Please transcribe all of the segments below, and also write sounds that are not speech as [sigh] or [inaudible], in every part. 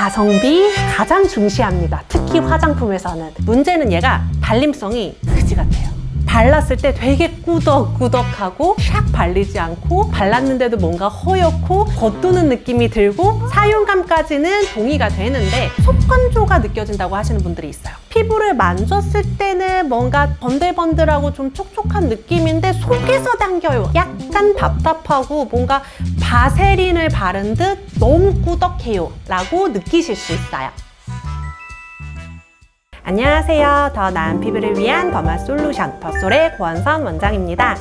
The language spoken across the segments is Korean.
가성비 가장 중시합니다. 특히 화장품에서는. 문제는 얘가 발림성이 그지 같아요. 발랐을 때 되게 꾸덕꾸덕하고 샥 발리지 않고 발랐는데도 뭔가 허옇고 겉도는 느낌이 들고 사용감까지는 동의가 되는데 속건조가 느껴진다고 하시는 분들이 있어요. 피부를 만졌을 때는 뭔가 번들번들하고 좀 촉촉한 느낌인데 속에서 당겨요. 약간 답답하고 뭔가 바세린을 바른 듯 너무 꾸덕해요. 라고 느끼실 수 있어요. 안녕하세요. 더 나은 피부를 위한 더마 솔루션 더솔의 고원선 원장입니다.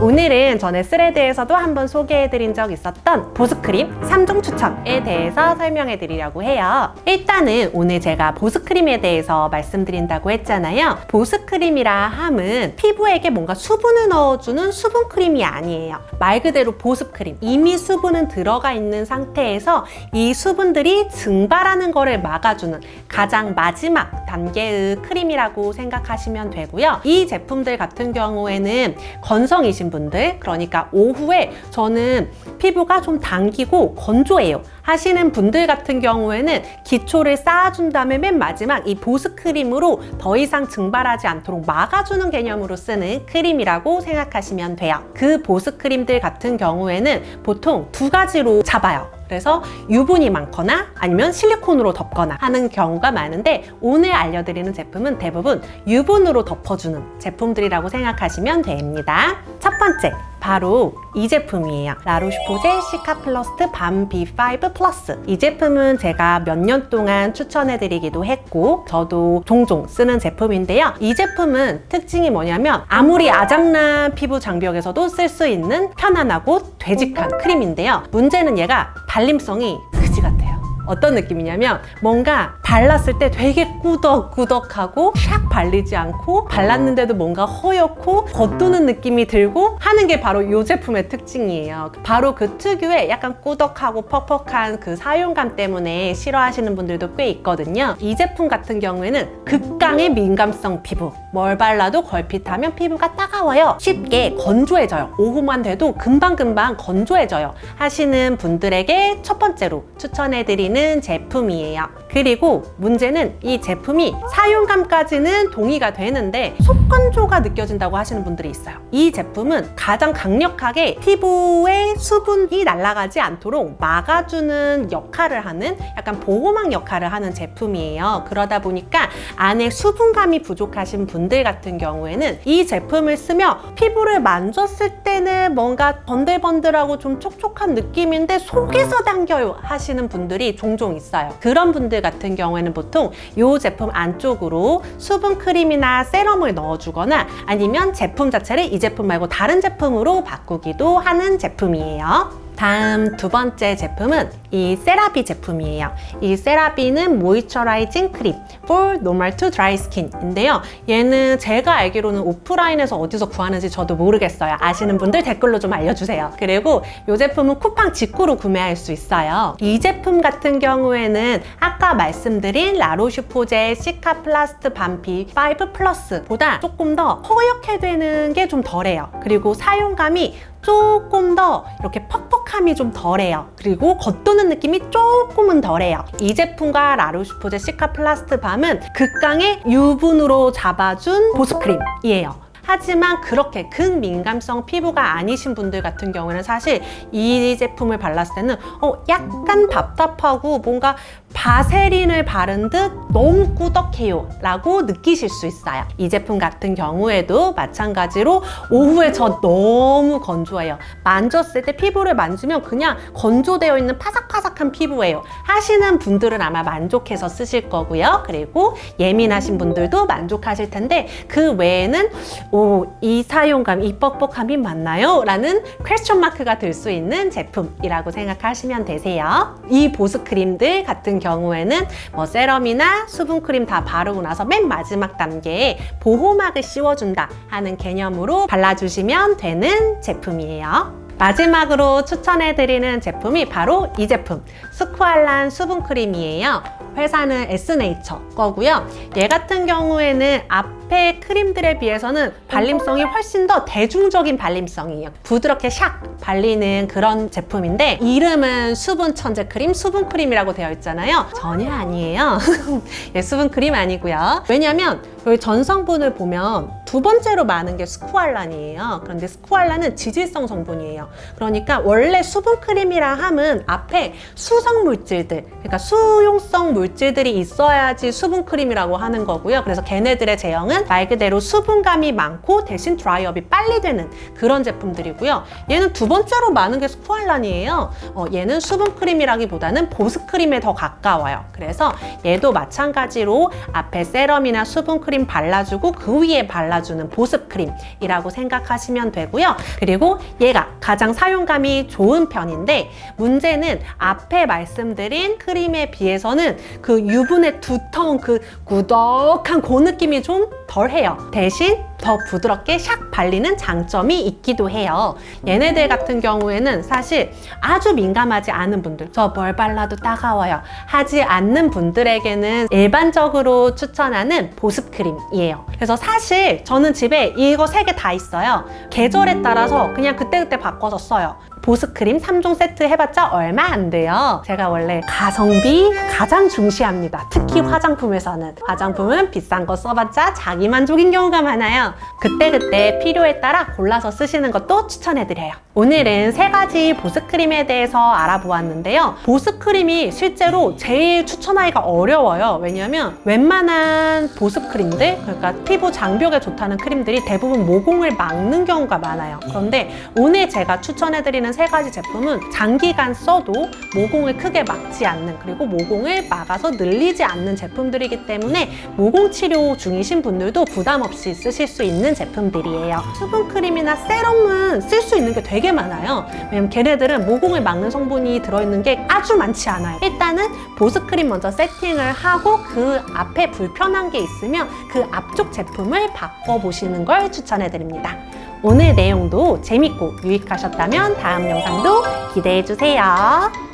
오늘은 전에 스레드에서도 한번 소개해드린 적 있었던 보습크림 3종 추천에 대해서 설명해 드리려고 해요. 일단은 오늘 제가 보습크림에 대해서 말씀드린다고 했잖아요. 보습크림이라 함은 피부에게 뭔가 수분을 넣어주는 수분크림이 아니에요. 말 그대로 보습크림. 이미 수분은 들어가 있는 상태에서 이 수분들이 증발하는 거를 막아주는 가장 마지막 단계의 크림이라고 생각하시면 되고요. 이 제품들 같은 경우에는 건성 이신 분들, 그러니까 오후에 저는 피부가 좀 당기고 건조해요. 하시는 분들 같은 경우에는 기초를 쌓아준 다음에 맨 마지막 이 보습 크림으로 더 이상 증발하지 않도록 막아주는 개념으로 쓰는 크림이라고 생각하시면 돼요. 그 보습 크림들 같은 경우에는 보통 두 가지로 잡아요. 그래서 유분이 많거나 아니면 실리콘으로 덮거나 하는 경우가 많은데 오늘 알려드리는 제품은 대부분 유분으로 덮어주는 제품들이라고 생각하시면 됩니다. 첫 번째, 바로 이 제품이에요. 라로슈포제 시카 플러스트 밤 B5 플러스. 이 제품은 제가 몇 년 동안 추천해드리기도 했고 저도 종종 쓰는 제품인데요. 이 제품은 특징이 뭐냐면 아무리 아작난 피부 장벽에서도 쓸 수 있는 편안하고 되직한 크림인데요. 문제는 얘가 발림성이. 어떤 느낌이냐면 뭔가 발랐을 때 되게 꾸덕꾸덕하고 샥 발리지 않고 발랐는데도 뭔가 허옇고 겉도는 느낌이 들고 하는 게 바로 이 제품의 특징이에요. 바로 그 특유의 약간 꾸덕하고 퍽퍽한 그 사용감 때문에 싫어하시는 분들도 꽤 있거든요. 이 제품 같은 경우에는 극강의 민감성 피부. 뭘 발라도 걸핏하면 피부가 따가워요. 쉽게 건조해져요. 오후만 돼도 금방금방 건조해져요. 하시는 분들에게 첫 번째로 추천해드리는 제품이에요. 그리고 문제는 이 제품이 사용감까지는 동의가 되는데 속건조가 느껴진다고 하시는 분들이 있어요. 이 제품은 가장 강력하게 피부에 수분이 날아가지 않도록 막아주는 역할을 하는 약간 보호막 역할을 하는 제품이에요. 그러다 보니까 안에 수분감이 부족하신 분들 같은 경우에는 이 제품을 쓰며 피부를 만졌을 때는 뭔가 번들번들하고 좀 촉촉한 느낌인데 속에서 당겨요 하시는 분들이 종종 있어요. 그런 분들 같은 경우에는 보통 이 제품 안쪽으로 수분 크림이나 세럼을 넣어주거나 아니면 제품 자체를 이 제품 말고 다른 제품으로 바꾸기도 하는 제품이에요. 다음 두 번째 제품은 이 세라비 제품이에요. 이 세라비는 모이처라이징 크림 for normal to dry skin인데요. 얘는 제가 알기로는 오프라인에서 어디서 구하는지 저도 모르겠어요. 아시는 분들 댓글로 좀 알려주세요. 그리고 이 제품은 쿠팡 직구로 구매할 수 있어요. 이 제품 같은 경우에는 아까 말씀드린 라로슈포제 시카 플라스트 반피 5 플러스보다 조금 더 허옇게 되는 게 좀 덜해요. 그리고 사용감이 조금 더 이렇게 퍽퍽함이 좀 덜해요. 그리고 겉도는 느낌이 조금은 덜해요. 이 제품과 라로슈포제 시카 플라스트 밤은 극강의 유분으로 잡아준 보습크림이에요. 하지만 그렇게 극민감성 피부가 아니신 분들 같은 경우는 사실 이 제품을 발랐을 때는 어, 약간 답답하고 뭔가 바세린을 바른 듯 너무 꾸덕해요 라고 느끼실 수 있어요. 이 제품 같은 경우에도 마찬가지로 오후에 저 너무 건조해요. 만졌을 때 피부를 만지면 그냥 건조되어 있는 파삭파삭한 피부예요. 하시는 분들은 아마 만족해서 쓰실 거고요. 그리고 예민하신 분들도 만족하실 텐데 그 외에는 오, 이 사용감, 이 뻑뻑함이 맞나요? 라는 퀘스천 마크가 들 수 있는 제품이라고 생각하시면 되세요. 이 보습 크림들 같은 경우에는 뭐 세럼이나 수분크림 다 바르고 나서 맨 마지막 단계에 보호막을 씌워준다 하는 개념으로 발라주시면 되는 제품이에요. 마지막으로 추천해드리는 제품이 바로 이 제품 스쿠알란 수분크림이에요. 회사는 에스네이처 거고요. 얘 같은 경우에는 앞 앞에 크림들에 비해서는 발림성이 훨씬 더 대중적인 발림성이에요. 부드럽게 샥 발리는 그런 제품인데 이름은 수분 천재 크림, 수분 크림이라고 되어 있잖아요. 전혀 아니에요. [laughs] 예, 수분 크림 아니고요. 왜냐하면 여기 전성분을 보면 두 번째로 많은 게 스쿠알란이에요. 그런데 스쿠알란은 지질성 성분이에요. 그러니까 원래 수분 크림이라 함은 앞에 수성 물질들, 그러니까 수용성 물질들이 있어야지 수분 크림이라고 하는 거고요. 그래서 걔네들의 제형은 말 그대로 수분감이 많고 대신 드라이업이 빨리 되는 그런 제품들이고요. 얘는 두 번째로 많은 게 스쿠알란이에요. 어, 얘는 수분 크림이라기보다는 보습 크림에 더 가까워요. 그래서 얘도 마찬가지로 앞에 세럼이나 수분 크림 발라주고 그 위에 발라주는 보습 크림이라고 생각하시면 되고요. 그리고 얘가 가장 사용감이 좋은 편인데 문제는 앞에 말씀드린 크림에 비해서는 그 유분의 두터운 그 꾸덕한 그 느낌이 좀 덜해요. 대신 더 부드럽게 샥 발리는 장점이 있기도 해요. 얘네들 같은 경우에는 사실 아주 민감하지 않은 분들, 저 뭘 발라도 따가워요. 하지 않는 분들에게는 일반적으로 추천하는 보습 크림이에요. 그래서 사실 저는 집에 이거 세 개 다 있어요. 계절에 따라서 그냥 그때그때 바꿔서 써요. 보습크림 3종 세트 해봤자 얼마 안 돼요. 제가 원래 가성비 가장 중시합니다. 특히 화장품에서는. 화장품은 비싼 거 써봤자 자기 만족인 경우가 많아요. 그때그때 필요에 따라 골라서 쓰시는 것도 추천해드려요. 오늘은 세 가지 보습크림에 대해서 알아보았는데요. 보습크림이 실제로 제일 추천하기가 어려워요. 왜냐면 웬만한 보습크림들, 그러니까 피부 장벽에 좋다는 크림들이 대부분 모공을 막는 경우가 많아요. 그런데 오늘 제가 추천해드리는 세 가지 제품은 장기간 써도 모공을 크게 막지 않는 그리고 모공을 막아서 늘리지 않는 제품들이기 때문에 모공 치료 중이신 분들도 부담 없이 쓰실 수 있는 제품들이에요. 수분크림이나 세럼은 쓸 수 있는 게 되게 많아요. 왜냐면 걔네들은 모공을 막는 성분이 들어있는 게 아주 많지 않아요. 일단은 보습크림 먼저 세팅을 하고 그 앞에 불편한 게 있으면 그 앞쪽 제품을 바꿔보시는 걸 추천해드립니다. 오늘 내용도 재밌고 유익하셨다면 다음 영상도 기대해주세요.